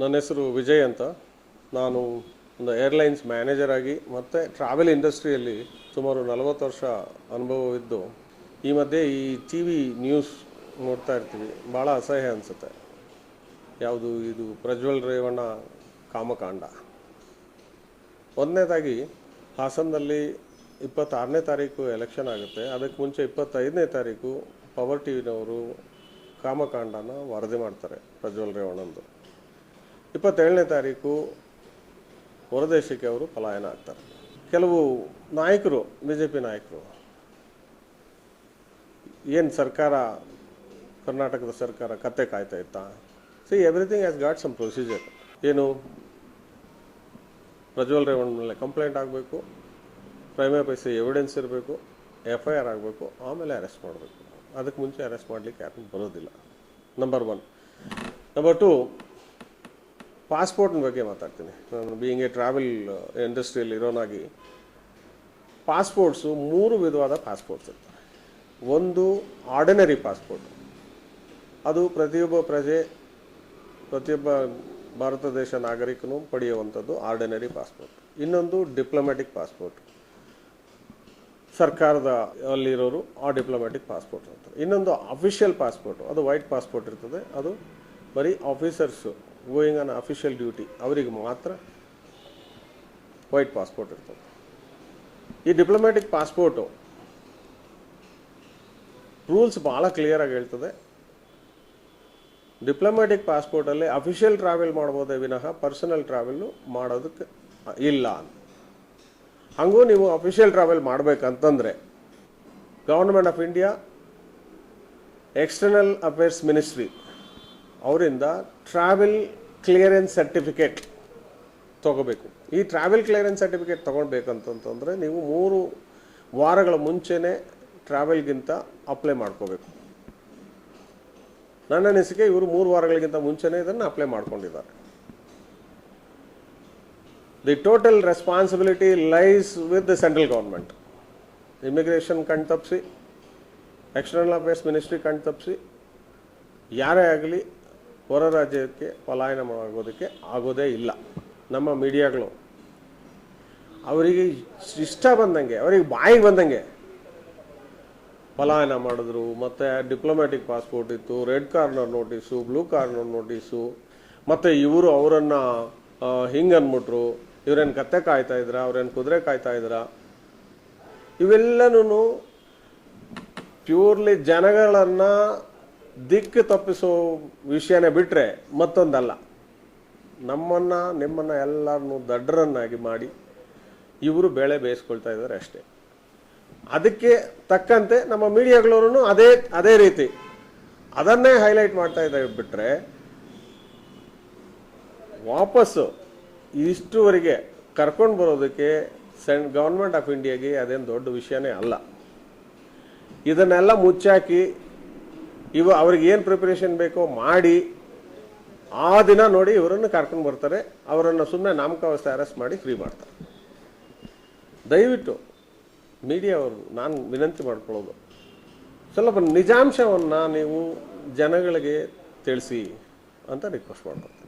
ನನ್ನ ಹೆಸರು ವಿಜಯ್ ಅಂತ. ನಾನು ಒಂದು ಏರ್ಲೈನ್ಸ್ ಮ್ಯಾನೇಜರ್ ಆಗಿ ಮತ್ತು ಟ್ರಾವೆಲ್ ಇಂಡಸ್ಟ್ರಿಯಲ್ಲಿ ಸುಮಾರು ನಲವತ್ತು ವರ್ಷ ಅನುಭವವಿದ್ದು, ಈ ಮಧ್ಯೆ ಈ ಟಿ ವಿ ನ್ಯೂಸ್ ನೋಡ್ತಾ ಇರ್ತೀವಿ. ಭಾಳ ಅಸಹ್ಯ ಅನಿಸುತ್ತೆ. ಯಾವುದು ಇದು ಪ್ರಜ್ವಲ್ ರೇವಣ್ಣ ಕಾಮಕಾಂಡ. ಒಂದನೇದಾಗಿ, ಹಾಸನದಲ್ಲಿ ಇಪ್ಪತ್ತಾರನೇ ತಾರೀಕು ಎಲೆಕ್ಷನ್ ಆಗುತ್ತೆ. ಅದಕ್ಕೆ ಮುಂಚೆ ಇಪ್ಪತ್ತೈದನೇ ತಾರೀಕು ಪವರ್ ಟಿ ವಿನವರು ಕಾಮಕಾಂಡನ ವರದಿ ಮಾಡ್ತಾರೆ ಪ್ರಜ್ವಲ್ ರೇವಣ್ಣಂದು. ಇಪ್ಪತ್ತೇಳನೇ ತಾರೀಕು ಹೊರದೇಶಕ್ಕೆ ಅವರು ಪಲಾಯನ ಆಗ್ತಾರೆ. ಕೆಲವು ನಾಯಕರು ಬಿ ಜೆ ಪಿ ನಾಯಕರು, ಏನು ಸರ್ಕಾರ, ಕರ್ನಾಟಕದ ಸರ್ಕಾರ ಕತ್ತೆ ಕಾಯ್ತಾ ಇತ್ತಾ? See everything has got some procedure ಏನು? ಪ್ರಜ್ವಲ್ ರೇವಣ್ಣ ಮೇಲೆ ಕಂಪ್ಲೇಂಟ್ ಆಗಬೇಕು ಪ್ರೈಮೇ ಪೈಸೆ ಎವಿಡೆನ್ಸ್ ಇರಬೇಕು ಎಫ್ ಐ ಆರ್ ಆಗಬೇಕು, ಆಮೇಲೆ ಅರೆಸ್ಟ್ ಮಾಡಬೇಕು. ಅದಕ್ಕೆ ಮುಂಚೆ ಅರೆಸ್ಟ್ ಮಾಡಲಿಕ್ಕೆ ಯಾರು ಬರೋದಿಲ್ಲ. ನಂಬರ್ ಒನ್ ನಂಬರ್ ಟು ಪಾಸ್ಪೋರ್ಟ್ನ ಬಗ್ಗೆ ಮಾತಾಡ್ತೀನಿ. ನಾನು ಬೀಯಿಂಗ್ ಎ ಟ್ರಾವೆಲ್ ಇಂಡಸ್ಟ್ರಿಯಲ್ಲಿ ಇರೋನಾಗಿ ಪಾಸ್ಪೋರ್ಟ್ಸು ಮೂರು ವಿಧವಾದ ಪಾಸ್ಪೋರ್ಟ್ಸ್ ಇರ್ತವೆ. ಒಂದು ಆರ್ಡಿನರಿ ಪಾಸ್ಪೋರ್ಟ್. ಅದು ಪ್ರತಿಯೊಬ್ಬ ಪ್ರಜೆ, ಪ್ರತಿಯೊಬ್ಬ ಭಾರತ ದೇಶ ನಾಗರಿಕನು ಪಡೆಯುವಂಥದ್ದು ಆರ್ಡಿನರಿ ಪಾಸ್ಪೋರ್ಟ್. ಇನ್ನೊಂದು ಡಿಪ್ಲೊಮ್ಯಾಟಿಕ್ ಪಾಸ್ಪೋರ್ಟ್. ಸರ್ಕಾರದ ಅಲ್ಲಿರೋರು ಆ ಡಿಪ್ಲೊಮ್ಯಾಟಿಕ್ ಪಾಸ್ಪೋರ್ಟ್ ಅಂತಾರೆ. ಇನ್ನೊಂದು ಅಫಿಷಿಯಲ್ ಪಾಸ್ಪೋರ್ಟ್. ಅದು ವೈಟ್ ಪಾಸ್ಪೋರ್ಟ್ ಇರ್ತದೆ. ಅದು ಬರೀ officers going on official duty ಅವರಿಗೆ ಮಾತ್ರ ವೈಟ್ ಪಾಸ್ಪೋರ್ಟ್ ಇರ್ತದೆ. ಈ ಡಿಪ್ಲೊಮ್ಯಾಟಿಕ್ ಪಾಸ್ಪೋರ್ಟು ರೂಲ್ಸ್ ಭಾಳ ಕ್ಲಿಯರಾಗಿ ಹೇಳ್ತದೆ. ಡಿಪ್ಲೊಮ್ಯಾಟಿಕ್ ಪಾಸ್ಪೋರ್ಟಲ್ಲಿ ಅಫಿಷಿಯಲ್ ಟ್ರಾವೆಲ್ ಮಾಡ್ಬೋದೇ ವಿನಃ ಪರ್ಸನಲ್ ಟ್ರಾವೆಲ್ಲು ಮಾಡೋದಕ್ಕೆ ಇಲ್ಲ ಅಂತ. ಹಾಗೂ ನೀವು official travel ಮಾಡಬೇಕಂತಂದರೆ government of India external affairs ministry ಅವರಿಂದ ಟ್ರಾವೆಲ್ ಕ್ಲಿಯರೆನ್ಸ್ ಸರ್ಟಿಫಿಕೇಟ್ ತೊಗೋಬೇಕು. ಈ ಟ್ರಾವೆಲ್ ಕ್ಲಿಯರೆನ್ಸ್ ಸರ್ಟಿಫಿಕೇಟ್ ತೊಗೊಳ್ಬೇಕಂತಂತಂದರೆ ನೀವು ಮೂರು ವಾರಗಳ ಮುಂಚೆನೇ ಟ್ರಾವೆಲ್ಗಿಂತ ಅಪ್ಲೈ ಮಾಡ್ಕೋಬೇಕು. ನನ್ನ ಅನಿಸಿಕೆ ಇವರು ಮೂರು ವಾರಗಳಿಗಿಂತ ಮುಂಚೆನೇ ಇದನ್ನು ಅಪ್ಲೈ ಮಾಡ್ಕೊಂಡಿದ್ದಾರೆ. The total responsibility lies with the central government immigration ಕಣ್ ತಪ್ಪಿಸಿ ಎಕ್ಸ್ಟರ್ನಲ್ ಅಫೇರ್ಸ್ ಮಿನಿಸ್ಟ್ರಿ ಕಣ್ ತಪ್ಪಿಸಿ ಯಾರೇ ಆಗಲಿ ಹೊರ ರಾಜ್ಯಕ್ಕೆ ಪಲಾಯನ ಆಗೋದಕ್ಕೆ ಆಗೋದೇ ಇಲ್ಲ. ನಮ್ಮ ಮೀಡಿಯಾಗಳು. ಅವರಿಗೆ ಇಷ್ಟ ಬಂದಂಗೆ, ಅವರಿಗೆ ಬಾಯಿಗೆ ಬಂದಂಗೆ ಪಲಾಯನ ಮಾಡಿದ್ರು. ಮತ್ತು ಡಿಪ್ಲೊಮ್ಯಾಟಿಕ್ ಪಾಸ್ಪೋರ್ಟ್ ಇತ್ತು, red corner notice, blue corner notice. ಮತ್ತು ಇವರು ಅವರನ್ನು ಹಿಂಗೆ ಅಂದ್ಬಿಟ್ರು ಇವ್ರೇನು ಕತ್ತೆ ಕಾಯ್ತಾ ಇದ್ರ, ಅವ್ರೇನು ಕುದುರೆ ಕಾಯ್ತಾ ಇದ್ರ? ಇವೆಲ್ಲನೂ ಪ್ಯೂರ್ಲಿ ಜನಗಳನ್ನು ದಿಕ್ಕು ತಪ್ಪಿಸೋ ವಿಷಯನೇ ಬಿಟ್ಟರೆ ಮತ್ತೊಂದಲ್ಲ. ನಮ್ಮನ್ನು, ನಿಮ್ಮನ್ನು ಎಲ್ಲರನ್ನೂ ದಡ್ಡರನ್ನಾಗಿ ಮಾಡಿ ಇವರು ಬೆಳೆ ಬೇಯಿಸ್ಕೊಳ್ತಾ ಇದ್ದಾರೆ ಅಷ್ಟೇ. ಅದಕ್ಕೆ ತಕ್ಕಂತೆ ನಮ್ಮ ಮೀಡಿಯಾಗಳವರು ಅದೇ ಅದೇ ರೀತಿ. ಅದನ್ನೇ ಹೈಲೈಟ್ ಮಾಡ್ತಾ ಇದ್ದಾರೆ ಬಿಟ್ಟರೆ ವಾಪಸ್ಸು ಇಷ್ಟುವರೆಗೆ ಕರ್ಕೊಂಡು ಬರೋದಕ್ಕೆ ಸೆಂಟ್ ಗೌರ್ಮೆಂಟ್ ಆಫ್ ಇಂಡಿಯಾಗೆ ಅದೇನು ದೊಡ್ಡ ವಿಷಯನೇ ಅಲ್ಲ. ಇದನ್ನೆಲ್ಲ ಮುಚ್ಚಾಕಿ ಇವ ಅವ್ರಿಗೆ ಏನು ಪ್ರಿಪರೇಷನ್ ಬೇಕೋ ಮಾಡಿ, ಆ ದಿನ ನೋಡಿ ಇವರನ್ನು ಕರ್ಕೊಂಡು ಬರ್ತಾರೆ. ಅವರನ್ನು ಸುಮ್ಮನೆ ನಾಮಕಾವಸ್ಥೆ ಅರೆಸ್ಟ್ ಮಾಡಿ ಫ್ರೀ ಮಾಡ್ತಾರೆ. ದಯವಿಟ್ಟು ಮೀಡಿಯಾ ಅವರು, ನಾನು ವಿನಂತಿ ಮಾಡ್ಕೊಳ್ಳೋದು, ಸ್ವಲ್ಪ ನಿಜಾಂಶವನ್ನು ನೀವು ಜನಗಳಿಗೆ ತಿಳಿಸಿ ಅಂತ ರಿಕ್ವೆಸ್ಟ್ ಮಾಡ್ಕೊಳ್ತೀನಿ.